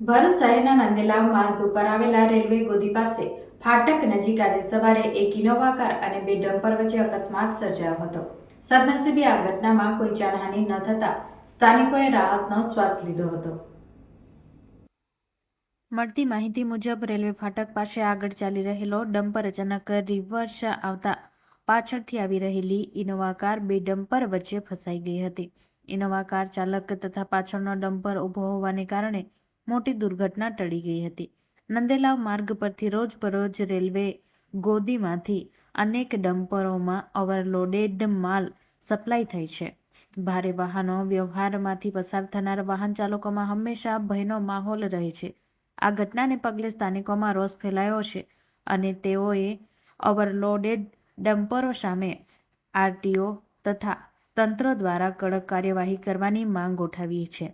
ભરૂચ શહેરના નંદેલા માર્ગ ઉપર આવેલા રેલવે ગોદી પાસે ફાટક નજીક આજે સવારે એક ઇનોવા કાર અને બે ડમ્પર વચ્ચે અકસ્માત સર્જાયો હતો. સદનસીબે આ ઘટનામાં કોઈ જાનહાનિ ન થતા સ્થાનિકોએ રાહતનો શ્વાસ લીધો હતો. મળતી માહિતી મુજબ રેલવે ફાટક પાસે આગળ ચાલી રહેલો ડમ્પર અચાનક રિવર્સ આવતા પાછળથી આવી રહેલી ઇનોવા કાર બે ડમ્પર વચ્ચે ફસાઈ ગઈ હતી. ઇનોવા કાર ચાલક તથા પાછળનો ડમ્પર ઊભો હોવાને કારણે મોટી દુર્ઘટના ટળી ગઈ હતી. નંદેલાવ માર્ગ પરથી રોજબરોજ રેલવે ગોદીમાંથી અનેક ડમ્પરોમાં ઓવરલોડેડ માલ સપ્લાય થાય છે. ભારે વાહનો વ્યવહારમાંથી પસાર થનાર વાહન ચાલકોમાં હંમેશા ભયનો માહોલ રહે છે. આ ઘટનાને પગલે સ્થાનિકોમાં રોષ ફેલાયો છે અને તેઓએ ઓવરલોડેડ ડમ્પરો સામે આરટીઓ તથા તંત્ર દ્વારા કડક કાર્યવાહી કરવાની માંગ ઉઠાવી છે.